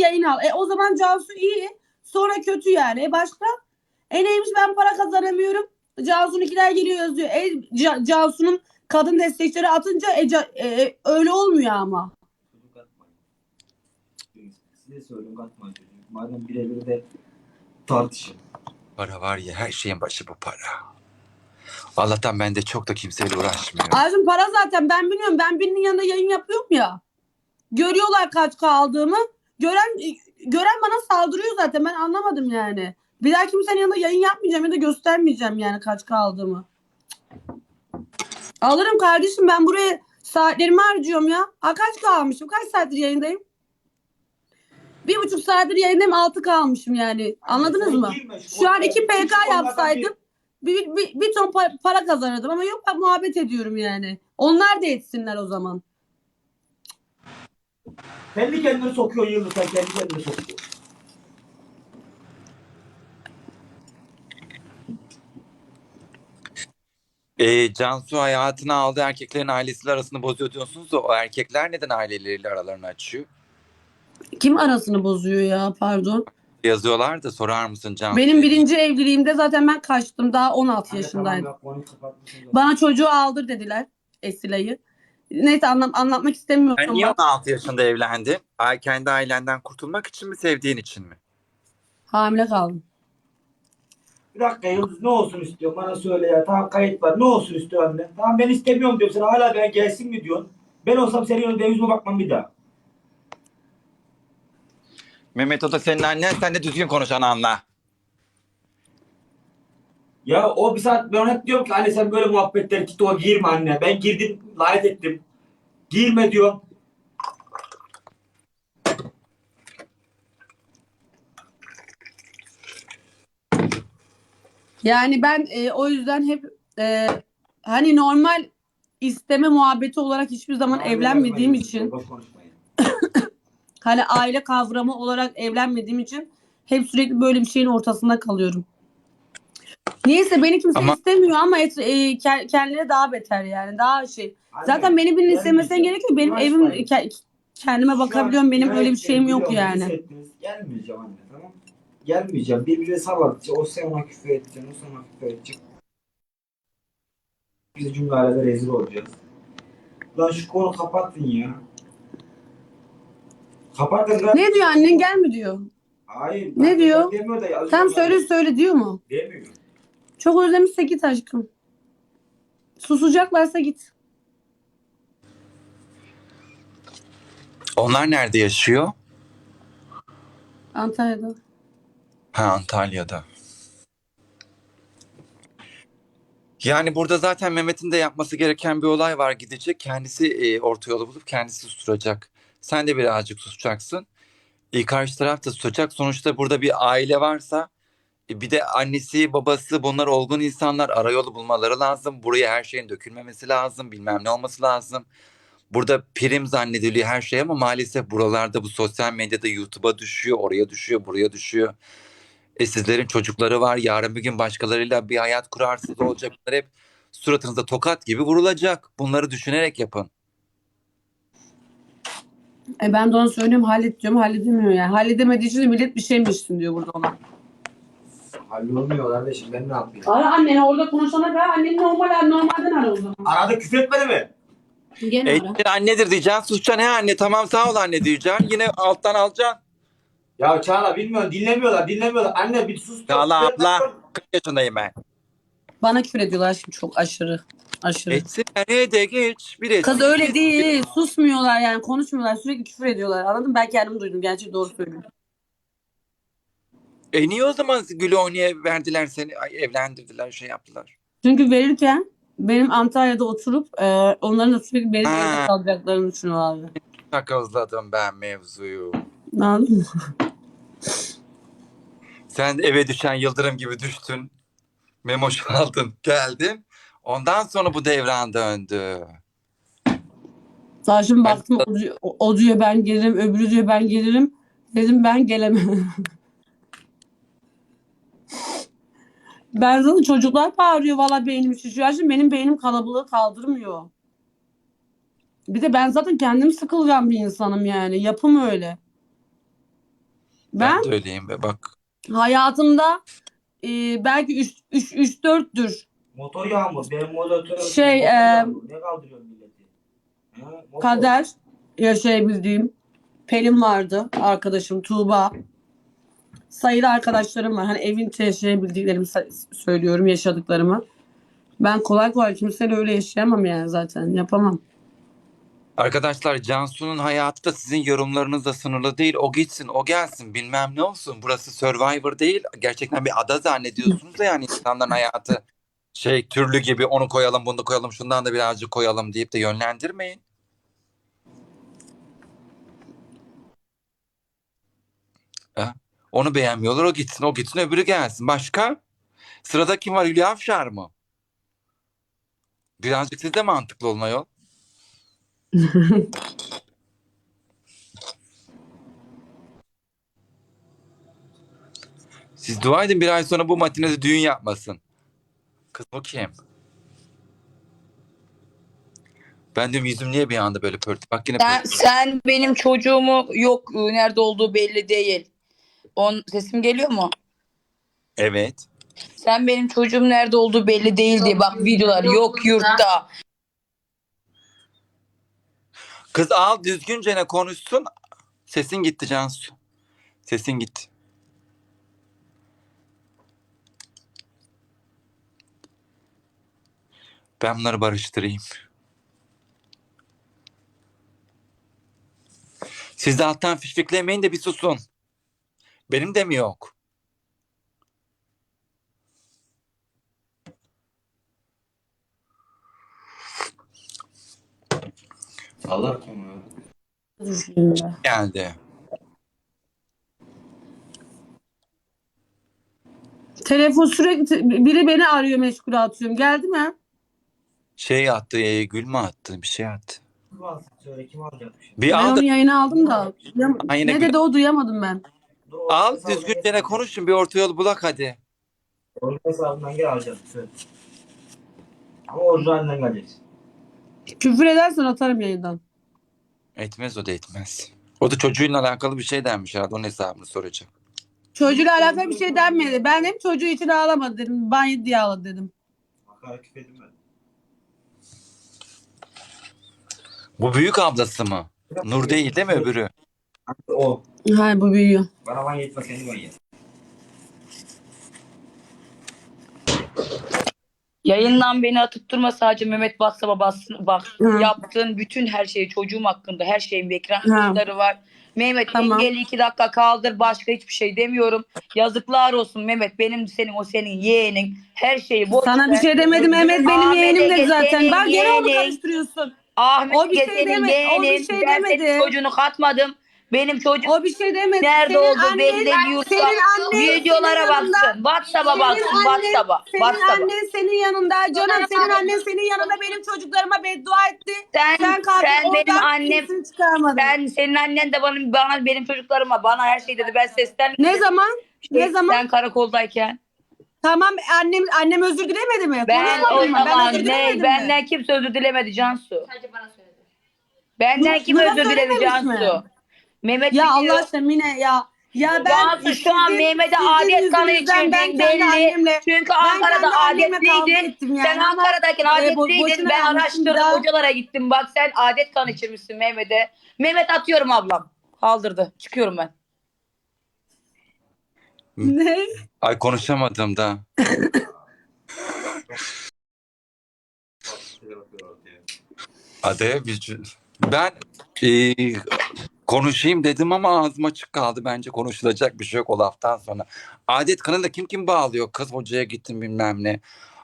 yayın al. E o zaman Cansu iyi. Sonra kötü yani. E başka? E neymiş ben para kazanamıyorum. Cansu'nunkiler geliyor yazıyor. E Ca- Cansu'nun kadın destekçileri atınca e, Ca- e, öyle olmuyor ama. Size söylüyorum atmayın. Madem birebir de tartışın. Para var ya her şeyin başı bu para. Allah'tan ben de çok da kimseyle uğraşmıyorum. Ayrıca para zaten ben biliyorum. Ben birinin yanında yayın yapıyorum ya. Görüyorlar kaç kaldığımı. Gören gören bana saldırıyor zaten. Ben anlamadım yani. Bir daha kimsenin yanında yayın yapmayacağım ya da göstermeyeceğim yani kaç kaldığımı. Alırım kardeşim ben buraya saatlerimi harcıyorum ya. Ha kaç kalmışım? Kaç saattir yayındayım? Bir buçuk saattir yayındayım altı kalmışım yani. Anladınız mı? şu an iki PK yapsaydım bir, bir, bir ton pa- para kazanırdım ama yok ben muhabbet ediyorum yani. Onlar da etsinler o zaman. Kendi kendini sokuyor Yıldız sen kendi kendini sokuyor. Ee, Cansu hayatına aldığı erkeklerin ailesiyle arasını bozuyor diyorsunuz da o erkekler neden aileleriyle aralarını açıyor? Kim arasını bozuyor ya pardon. Yazıyorlar da sorar mısın Cansu? Benim birinci evliliğimde zaten ben kaçtım daha 16 Anne, yaşındaydım. Bana çocuğu aldır dediler Esile'yi. Neyse anlam anlatmak istemiyorum. Sen niye bak. 16 yaşında evlendin? Ay, kendi ailenden kurtulmak için mi sevdiğin için mi? Hamile kaldım. Bir dakika Yıldız ne olsun istiyor bana söyle ya. Tamam kayıt var. Ne olsun istiyor anne? Tamam ben istemiyorum diyorum. Sen hala ben gelsin mi diyorsun? Ben olsam senin önünde yüzüme bakmam bir daha. Mehmet o da senin annen sen de düzgün konuşan anla. Ya o bir saat ben hep diyorum ki anne sen böyle muhabbetleri TikTok'a girme anne. Ben girdim lanet ettim. Girme diyorum. Yani ben e, o yüzden hep e, hani normal isteme muhabbeti olarak hiçbir zaman Anne, evlenmediğim için konuşmayın. hani aile kavramı olarak evlenmediğim için hep sürekli böyle bir şeyin ortasında kalıyorum. Niyeyse beni kimse Ama- istemiyor ama et, e, ke- kendileri daha beter yani daha şey. Zaten beni birinin istemesine gerek yok. Benim evim ke- kendime bakabiliyorum. Benim öyle bir şeyim yok yani. Gelmeyeceğim anne tamam Gelmeyeceğim. Birbirine salladıkça o sen ona küfür edeceksin, o sana küfür edecek. Biz cümlelerde rezil olacağız. Lan şu konu kapatın ya. Kapatın lan. Ne diyor annen gel mi diyor. Hayır. Ne ben- diyor? Demiyor da yazıyor. Tam söyle söyle diyor mu? Demiyor. Çok özlemişse git aşkım. Susacaklarsa git. Onlar nerede yaşıyor? Antalya'da. Ha Antalya'da. Yani burada zaten Mehmet'in de yapması gereken bir olay var. Gidecek kendisi e, orta yolu bulup kendisi susturacak. Sen de birazcık susacaksın. E, karşı taraf da susacak. Sonuçta burada bir aile varsa bir de annesi babası bunlar olgun insanlar arayolu bulmaları lazım. Buraya her şeyin dökülmemesi lazım. Bilmem ne olması lazım. Burada prim zannediliyor her şey ama maalesef buralarda bu sosyal medyada YouTube'a düşüyor, oraya düşüyor, buraya düşüyor. E sizlerin çocukları var. Yarın bir gün başkalarıyla bir hayat kurarsınız olacak. Bunlar hep suratınıza tokat gibi vurulacak. Bunları düşünerek yapın. E ben de ona söylüyorum hallet diyorum yani. Halledemediği için millet bir şey mi içsin diyor burada ona. Hallolmuyor kardeşim ben ne yapayım? Ara anneni orada konuşana kadar anneni normal normalden ara o zaman. Arada küfür etmedi mi? Gene ara. E, annedir diyeceksin. Susacaksın he anne tamam sağ ol anne diyeceksin. Yine alttan alacaksın. Ya Çağla bilmiyorum dinlemiyorlar dinlemiyorlar. Anne bir sus. Çağla Küfür abla 40 yaşındayım ben. Bana küfür ediyorlar şimdi çok aşırı. Aşırı. Etsin nereye de geç. Bir etsin. Kız öyle değil. Susmuyorlar yani konuşmuyorlar. Sürekli küfür ediyorlar. Anladın mı? Ben kendim duydum. Gerçi doğru söylüyorum. E niye o zaman Gül'ü oynaya verdiler seni? Ay, evlendirdiler şey yaptılar. Çünkü verirken benim Antalya'da oturup e, onların da sürekli benim Ha. evde kalacaklarını düşünüyorlar. Çok özledim ben mevzuyu. Anladın mı? Sen eve düşen yıldırım gibi düştün. Memoş aldın geldin. Ondan sonra bu devran döndü. Daha şimdi baktım o diyor, o diyor ben gelirim, öbürü diyor ben gelirim. Dedim ben gelemem. ben zaten çocuklar bağırıyor valla beynim şişiyor. Şimdi benim beynim kalabalığı kaldırmıyor. Bir de ben zaten kendim sıkılgan bir insanım yani. Yapım öyle. Ben, Ben de öyleyim be bak. hayatımda e, belki 3-4'tür. Motor yağmur. Benim moderatör. Şey, motor e, yağmur. Ne kaldırıyorsun milleti? Ha, motor. Kader yaşayabildiğim. Pelin vardı. Arkadaşım Tuğba. Sayılı arkadaşlarım var. Hani evin yaşayabildiklerimi söylüyorum. Yaşadıklarımı. Ben kolay kolay kimseyle öyle yaşayamam yani zaten. Yapamam. Arkadaşlar Cansu'nun hayatı da sizin yorumlarınızla sınırlı değil. O gitsin, o gelsin, bilmem ne olsun. Burası Survivor değil. Gerçekten bir ada zannediyorsunuz da yani insanların hayatı şey türlü gibi onu koyalım, bunu koyalım, şundan da birazcık koyalım deyip de yönlendirmeyin. Ha? Onu beğenmiyorlar, o gitsin, o gitsin, öbürü gelsin. Başka? Sırada kim var? Hülya Avşar mı? Birazcık siz de mantıklı olun ayol. Siz dua edin bir ay sonra bu matinede düğün yapmasın. Kız o kim? Ben diyorum yüzüm niye bir anda böyle pörtü? Bak yine Sen, pörtü. sen benim çocuğumu yok nerede olduğu belli değil. On sesim geliyor mu? Evet. Sen benim çocuğum nerede olduğu belli değil diye bak videolar yok yurtta. Kız al düzgünce ne konuşsun. Sesin gitti Cansu. Sesin gitti. Ben bunları barıştırayım. Siz de alttan fişfiklemeyin de bir susun. Benim de mi yok? Allah. Düşündüğümde. Geldi. Telefon sürekli biri beni arıyor meşgul atıyorum. Geldi mi? Şey attı, e, gül mü attı? Bir şey attı. Kim alsın? Söyle kim? Bir Ben onu da- yayına aldım da. duyam- ne gül- dedi o duyamadım ben. Dur, al düzgünce konuşun bir orta yol bulak hadi. Onun hesabından gel alacaksın. Söyle. Ama orijinalinden geleceksin. Küfür edersen atarım yayından. Etmez o da etmez. O da çocuğuyla alakalı bir şey denmiş herhalde. Onun hesabını soracak. Çocuğuyla alakalı bir şey denmedi. Ben hem çocuğu için ağlamadı dedim. Banyo diye ağladı dedim. Hakaret. Bu büyük ablası mı? Nur değil değil mi öbürü? O. Hayır bu büyüyor. Bana van yetmez seni van yet. Yayından beni atıp durma sadece Mehmet WhatsApp'a bassın. Bak Hı. yaptığın bütün her şeyi çocuğum hakkında her şeyin bir ekran kayıtları var. Mehmet Tamam. engeli iki dakika kaldır başka hiçbir şey demiyorum. Yazıklar olsun Mehmet benim senin o senin yeğenin her şeyi boş Sana bir ver. şey demedim Mehmet benim yeğenim dedi zaten. Bak gene onu yeğenin. karıştırıyorsun. Ahmet O bir şey deme- o bir yeğenin. şey ben demedi. senin çocuğunu katmadım. Benim çocuğum O bir şey demedi. nerede Senin olduğu annen- belli diyorsa Senin annen videolara senin yanında- baksın. WhatsApp'a Senin baksın. annen- WhatsApp'a. Senin WhatsApp'a. annen senin yanında. Canım senin annen senin yanında benim çocuklarıma beddua etti. Sen, Sen kalktın sen benim annem çıkarmadın. Ben senin annen de bana, bana benim çocuklarıma bana her şey dedi. Ben sesten Ne zaman? ne zaman? Sen karakoldayken. Tamam annem annem özür dilemedi mi? Ben Konuşmadın o mı? zaman özür ne? dilemedim mi? Benden kimse özür dilemedi Cansu. Sadece bana söyledi. Benden Nur- kim Nur'a özür diledi söylememiş mi? Cansu? Mehmet Ya biliyor. Allah aşkına Mine ya. Ya ben Cansu şu an sizin- Mehmet'e sizin adet kanı yüzünüzden ben içirdin kendi belli. annemle- Çünkü ben Ankara'da kendi annemle kavga adetliydin. ettim yani Sen ama- Ankara'dayken e, bo- adetliydin. boşuna ben araştırdım daha- hocalara gittim. Bak sen adet kanı içirmişsin Mehmet'e. Mehmet atıyorum ablam. Kaldırdı. Çıkıyorum ben. Ne? Ay konuşamadım da. Hadi bir ben e, konuşayım dedim ama ağzım açık kaldı. Bence konuşulacak bir şey yok o laftan sonra. Adet kanında kim kim bağlıyor? Kız hocaya gittim bilmem ne.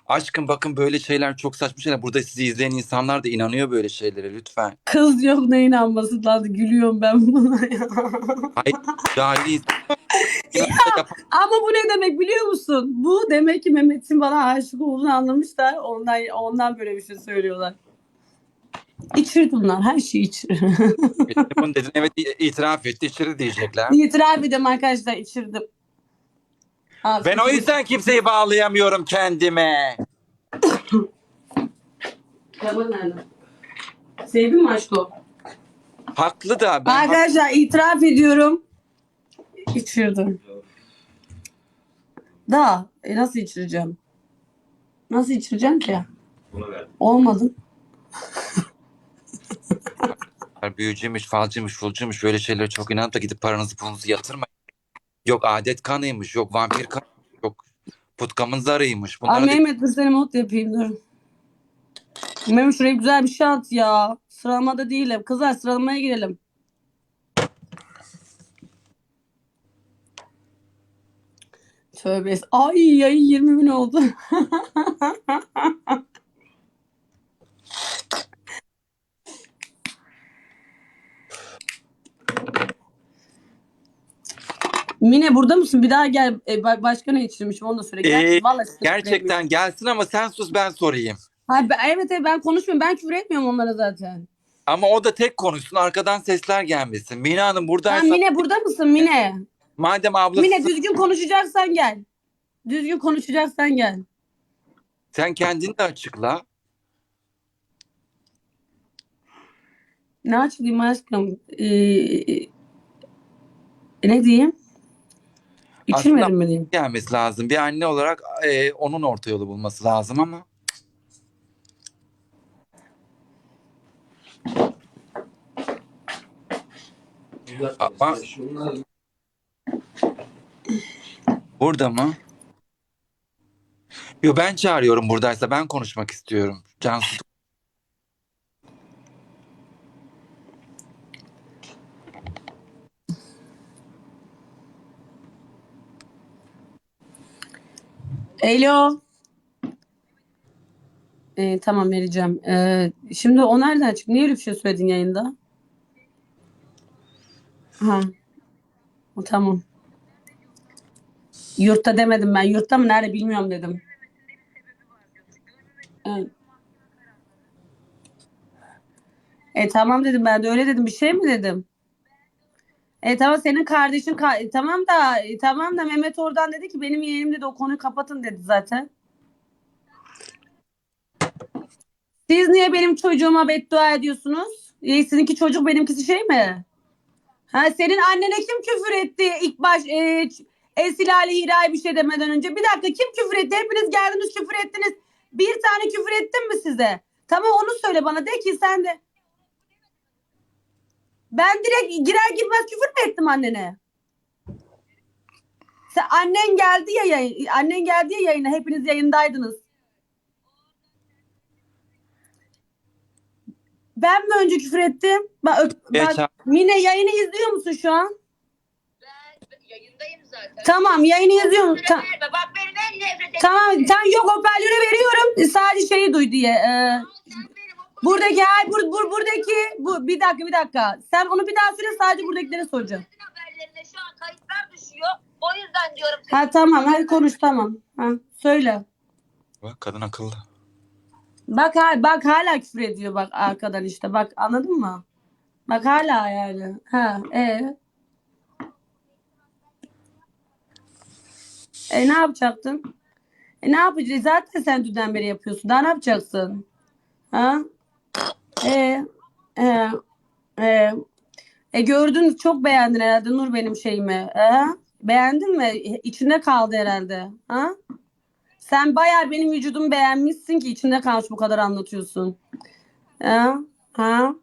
Aşkım bakın böyle şeyler çok saçma şeyler. Burada sizi izleyen insanlar da inanıyor böyle şeylere lütfen. Kız yok ne inanması lazım. Gülüyorum ben buna ya. Hayır cahil Ama bu ne demek biliyor musun? Bu demek ki Mehmet'in bana aşık olduğunu anlamışlar. Ondan ondan böyle bir şey söylüyorlar. İçir bunlar. Her şeyi içir. Bunu dedin evet itiraf etti içeri diyecekler. İtiraf edeyim arkadaşlar içirdim. Abi, Ben o yüzden kimseyi bağlayamıyorum kendime. Kemal nerede? Sevdin mi? Haklı da ben Arkadaşlar itiraf ediyorum. İçirdim. Da e, nasıl içireceğim? Nasıl içireceğim ki? Olmadı. Büyücüymüş, falcıymış, fulcuymuş böyle şeylere çok inanıp da gidip paranızı pulunuzu yatırmayın. Yok adet kanıymış, yok vampir kan, yok putkamın zarıymış. Aa, Bunlara da- Mehmet dur seni mod yapayım dur. Mehmet şuraya güzel bir şey at ya. Sıralamada değilim. Kızlar sıralamaya girelim. Tövbe. es- Ay yayın 20 bin oldu. Mine burada mısın? Bir daha gel. E, ba- başka ne içirmişim onu da söyle. Gerçi Ee, vallahi size küfür etmiyorum. Gerçekten gelsin ama sen sus ben sorayım. Hayır, ben- evet evet ben konuşmuyorum. Ben küfür etmiyorum onlara zaten. Ama o da tek konuşsun arkadan sesler gelmesin. Mina Hanım Ha, buradaysa Mine burada mısın Mine? madem ablası Mine düzgün konuşacaksan gel. Düzgün konuşacaksan gel. sen kendini de açıkla. Ne açıklayayım aşkım? Ee, ne diyeyim? İçirmedim mi diyeyim? Gelmesi lazım. Bir anne olarak e, onun orta yolu bulması lazım ama. Ama burada mı? Yo ben çağırıyorum buradaysa ben konuşmak istiyorum. Cansu Alo. Ee, tamam vereceğim. Ee, şimdi o nereden çıktı? Niye öyle bir şey söyledin yayında? Ha. O, tamam. Yurtta demedim ben. Yurtta mı nerede bilmiyorum dedim. Evet. E tamam dedim ben de öyle dedim. Bir şey mi dedim? E tamam senin kardeşin ka- e, tamam da e, tamam da Mehmet oradan dedi ki benim yeğenim dedi o konuyu kapatın dedi zaten. Siz niye benim çocuğuma beddua ediyorsunuz? E, sizinki çocuk benimkisi şey mi? Ha senin annene kim küfür etti ilk baş e, Esila ile Hira'ya bir şey demeden önce? Bir dakika kim küfür etti? Hepiniz geldiniz küfür ettiniz. Bir tane küfür ettim mi size? Tamam onu söyle bana de ki sen de. Ben direkt girer girmez küfür mü ettim annene? Sen annen geldi ya yayın, annen geldi ya yayına hepiniz yayındaydınız. Ben mi önce küfür ettim? Bak, ö- Geç bak. Mine yayını izliyor musun şu an? Ben yayındayım zaten. Tamam yayını izliyorum. Ta- Verme, Bak nefret tamam sen yok hoparlörü veriyorum. Sadece şeyi duy diye. Ee, buradaki ay bur, bur, buradaki bu bir dakika bir dakika. Sen onu bir daha söyle sadece buradakileri soracağım. Haberlerine şu an kayıtlar düşüyor. O yüzden diyorum. Ha tamam hadi konuş tamam. Ha söyle. Bak kadın akıllı. Bak ha, bak hala küfür ediyor bak arkadan işte. Bak anladın mı? Bak hala yani. Ha e. E ne yapacaktın? E ne yapacaksın? Zaten sen dünden beri yapıyorsun. Daha ne yapacaksın? Ha? E e e e gördün çok beğendin herhalde Nur benim şeyimi. E? Beğendin mi? İçinde kaldı herhalde. Ha? Sen bayağı benim vücudumu beğenmişsin ki içinde kalmış bu kadar anlatıyorsun. Ha? Ha?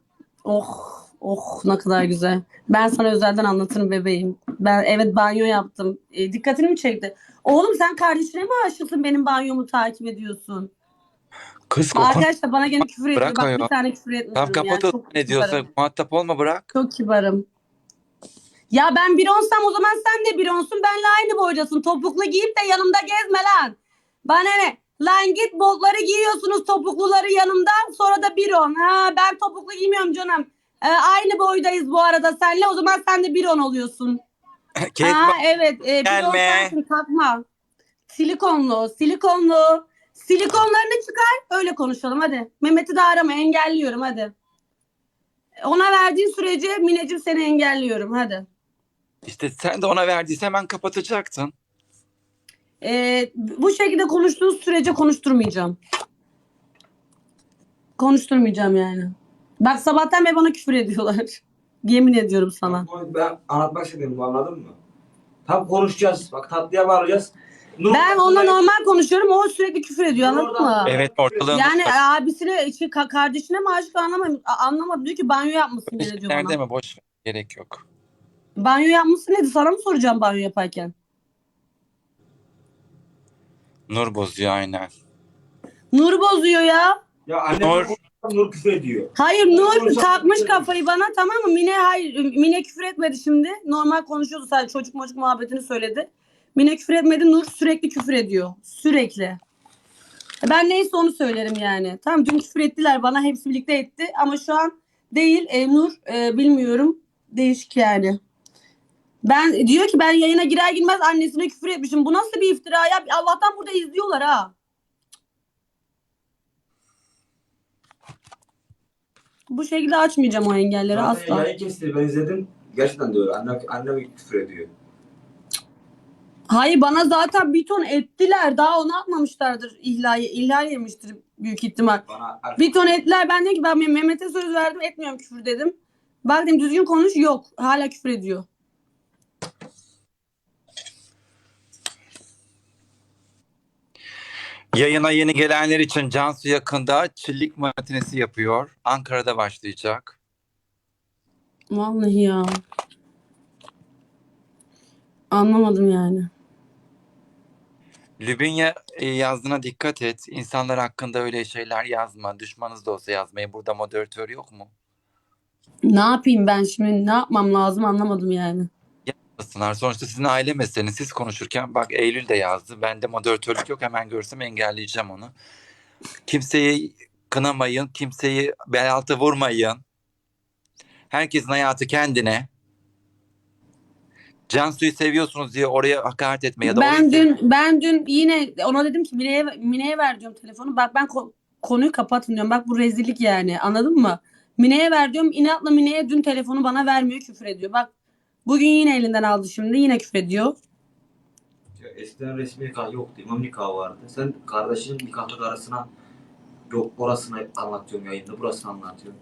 Oh, oh ne kadar güzel. Ben sana özelden anlatırım bebeğim. Ben evet banyo yaptım. E, dikkatini mi çekti? Oğlum sen kardeşine mi aşıksın benim banyomu takip ediyorsun? Kız. Arkadaşlar bana gene küfür ediyor. Bırak Bak bir tane küfür etmedim Tamam yani. kapat Çok ne diyorsa kibarım. muhatap olma bırak. Çok kibarım. Ya ben bir onsam o zaman sen de bir onsun. Benle aynı boydasın. Topuklu giyip de yanımda gezme lan. Bana ne? Lan git botları giyiyorsunuz topukluları yanımda. Sonra da bir on. Ha, ben topuklu giymiyorum canım. Ee, aynı boydayız bu arada senle. O zaman sen de bir on oluyorsun. Ha, evet. E, bir on Gelme. sensin takma. Silikonlu, silikonlu. Silikonlarını çıkar. Öyle konuşalım hadi. Mehmet'i de arama engelliyorum hadi. Ona verdiğin sürece Mineciğim seni engelliyorum hadi. İşte sen de ona verdiyse hemen kapatacaktın. Ee, bu şekilde konuştuğun sürece konuşturmayacağım. Konuşturmayacağım yani. Bak sabahtan beri bana küfür ediyorlar. Yemin ediyorum sana. Ben anlatmak istedim bu anladın mı? Tam konuşacağız. Bak tatlıya varacağız. Nur- Ben onunla normal konuşuyorum. O sürekli küfür ediyor. Anladın Oradan- mı? Evet ortalığın Yani abisine, şey, ka- kardeşine mi aşık anlamadım. A- Anlamadım. Diyor ki banyo yapmışsın gene diyor Nerede bana. mi? Boş ver, gerek yok. Banyo yapmışsın dedi. Sana mı soracağım banyo yaparken? Nur bozuyor aynen. Nur bozuyor ya. Ya annem Nur- Nur, küfür ediyor. Hayır Nur Nur takmış kafayı bana tamam mı? Mine hayır Mine küfür etmedi şimdi. Normal konuşuyordu sadece çocuk mocuk muhabbetini söyledi. Mine küfür etmedi. Nur sürekli küfür ediyor. Sürekli. Ben neyse onu söylerim yani. Tamam dün küfür ettiler bana hepsi birlikte etti ama şu an değil e, Nur e, bilmiyorum. Değişik yani. Ben diyor ki ben yayına girer girmez annesine küfür etmişim. Bu nasıl bir iftira ya? Allah'tan burada izliyorlar ha. Bu şekilde açmayacağım o engelleri Zaten asla. Yayın kesti ben izledim. Gerçekten öyle. Annem, annem küfür ediyor. Hayır bana zaten bir ton ettiler. Daha onu atmamışlardır ihlal, ihlal yemiştir büyük ihtimal. Bana Bir ton ettiler. Ben dedim ki ben Mehmet'e söz verdim etmiyorum küfür dedim. Bak dedim düzgün konuş yok. Hala küfür ediyor. Yayına yeni gelenler için Cansu yakında çillik matinesi yapıyor. Ankara'da başlayacak. Vallahi ya. Anlamadım yani. Lübünya e, yazdığına dikkat et. İnsanlar hakkında öyle şeyler yazma. Düşmanınız da olsa yazmayı. Burada moderatör yok mu? Ne yapayım ben şimdi? Ne yapmam lazım anlamadım yani. Yazsınlar. Sonuçta sizin aile meseleniz. Siz konuşurken bak Eylül de yazdı. Bende moderatörlük yok. Hemen görsem engelleyeceğim onu. Kimseyi kınamayın. Kimseyi bel altı vurmayın. Herkesin hayatı kendine. Cansu'yu seviyorsunuz diye oraya hakaret etme ya da ben dün ben dün yine ona dedim ki Mine'ye Mine'ye ver diyorum telefonu. Bak ben ko- konuyu kapatın diyorum. Bak bu rezillik yani. Anladın mı? Mine'ye ver diyorum. İnatla Mine'ye dün telefonu bana vermiyor küfür ediyor. Bak bugün yine elinden aldı şimdi. Yine küfür ediyor. Ya eskiden resmi nikah yoktu. İmam nikahı vardı. Sen kardeşinin nikahlık arasına yok orasını anlatıyorum yayında. Burasını anlatıyorum.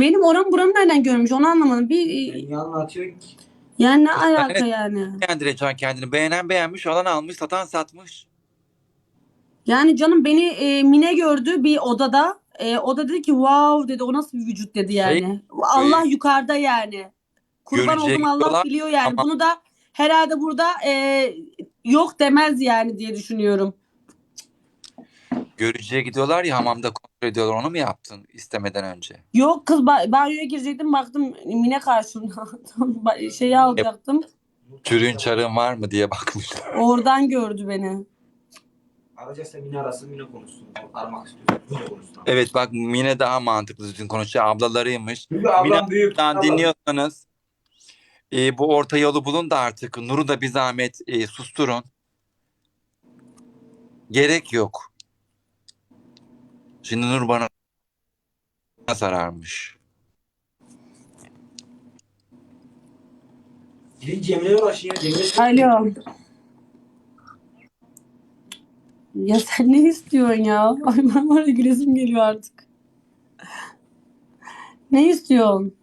Benim oram buramı nereden görmüş onu anlamadım. Bir Sen niye anlatıyorsun ki? Yani ne Yani- alaka yani? beğendireceksin kendini. Beğenen beğenmiş, alan almış, satan satmış. Yani canım beni e, Mine gördü bir odada. E, o da dedi ki wow dedi o nasıl bir vücut dedi yani. Allah yukarıda yani. Kurban Görecek oldum Allah olan biliyor yani. ama- Bunu da herhalde burada e, yok demez yani diye düşünüyorum. Görücüye gidiyorlar ya hamamda ediyorlar. Onu mu yaptın istemeden önce? Yok kız ba- banyoya girecektim baktım Mine karşımda. Şeyi alacaktım. Türün çarın var mı diye bakmışlar. Oradan gördü beni. Arayacaksa Mine arasın Mine konuşsun. Aramak istiyorsun. Mine konuşsun. Evet bak Mine daha mantıklı düzgün konuşuyor. Ablalarıymış. Çünkü ablam büyük. Buradan dinliyorsanız e, bu orta yolu bulun da artık Nur'u da bir zahmet e, susturun. Gerek yok. Şimdi Nur bana sararmış. Gidin Cemile'ye ulaşın ya. Cemile Alo. Ya sen ne istiyorsun ya? Ay ben var ya gülesim geliyor artık. Ne istiyorsun?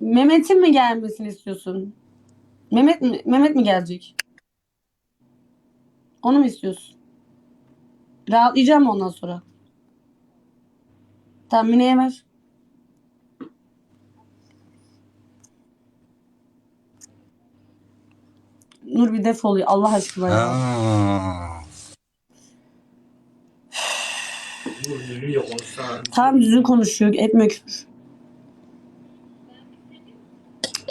Mehmet'in mi gelmesini istiyorsun? Mehmet mi, Mehmet mi gelecek? Onu mu istiyorsun? Rahatlayacağım ondan sonra? Tamam Mine'ye ver. Nur bir defol ya Allah aşkına ya. Tam düzgün konuşuyor. Etmiyor küfür.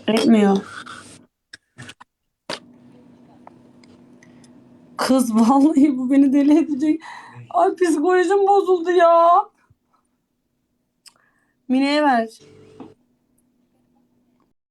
Etmiyor. Kız vallahi bu beni deli edecek. Ay psikolojim bozuldu ya. Mine'ye ver.